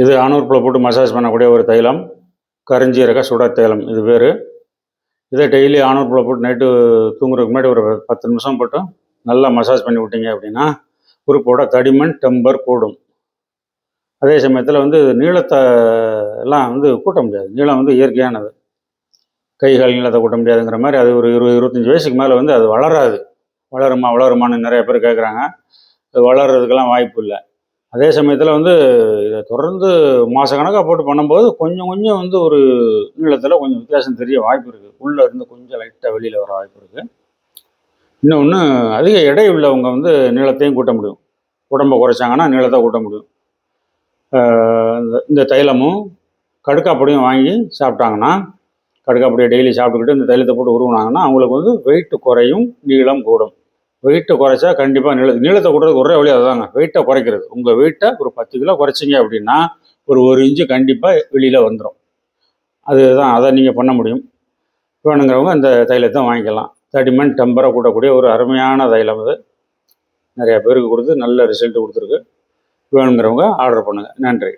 இது ஆணூர்ப்பில் போட்டு மசாஜ் பண்ணக்கூடிய ஒரு தைலம். கருஞ்சீரக சுட தைலம் இது பேர் இதை டெய்லி ஆணூர்ப்பில் போட்டு நைட்டு தூங்குறதுக்கு முன்னாடி ஒரு பத்து நிமிஷம் போட்டு நல்லா மசாஜ் பண்ணி விட்டீங்க அப்படின்னா உறுப்போட தடிமன் டெம்பர் கூடும். அதே சமயத்தில் வந்து நீளத்தை எல்லாம் வந்து கூட்ட முடியாது. நீளம் வந்து இயற்கையானது. கை கால் நீளத்தை கூட்ட முடியாதுங்கிற மாதிரி அது ஒரு இருபது இருபத்தஞ்சி வயசுக்கு மேலே வந்து அது வளராது. வளருமா வளருமான்னு நிறைய பேர் கேட்குறாங்க அது வளர்கிறதுக்கெல்லாம் வாய்ப்பு இல்லை. அதே சமயத்தில் வந்து இதை தொடர்ந்து மாத கணக்காக போட்டு பண்ணும்போது கொஞ்சம் கொஞ்சம் வந்து ஒரு நீளத்தில் கொஞ்சம் வித்தியாசம் தெரிய வாய்ப்பு இருக்குது உள்ளே இருந்து கொஞ்சம் லைட்டாக வெளியில் வர வாய்ப்பு இருக்குது இன்னொன்று அதிக எடை உள்ளவங்க வந்து நீளத்தையும் கூட்ட முடியும். உடம்பை குறைச்சாங்கன்னா நீளத்தை கூட்ட முடியும். இந்த- இந்த தைலமும் கடுக்காப்பொடியும் வாங்கி சாப்பிட்டாங்கன்னா கடுக்காப்பொடியை டெய்லி சாப்பிட்டுக்கிட்டு இந்த தைலத்தை போட்டு உருவினாங்கன்னா அவங்களுக்கு வந்து வெயிட் குறையும் நீளம் கூடும். வெயிட்டை குறைச்சா கண்டிப்பாக நீள நீளத்தை கூட்டுறதுக்கு ஒரே வழி அதுதாங்க. வெயிட்டை குறைக்கிறது. உங்கள் வெயிட்டை ஒரு பத்து கிலோ குறைச்சிங்க அப்படின்னா ஒரு ஒரு இன்ச்சு கண்டிப்பாக வெளியில் வந்துடும் அதுதான் அதை நீங்கள் பண்ண முடியும். வேணுங்கிறவங்க அந்த தைலத்தை வாங்கிக்கலாம். தடிமன் டெம்பரை கூடக்கூடிய ஒரு அருமையான தைலம் அது. நிறையா பேருக்கு கொடுத்து நல்ல ரிசல்ட் கொடுத்துருக்கு. வேணுங்கிறவங்க ஆர்டர் பண்ணுங்கள் நன்றி.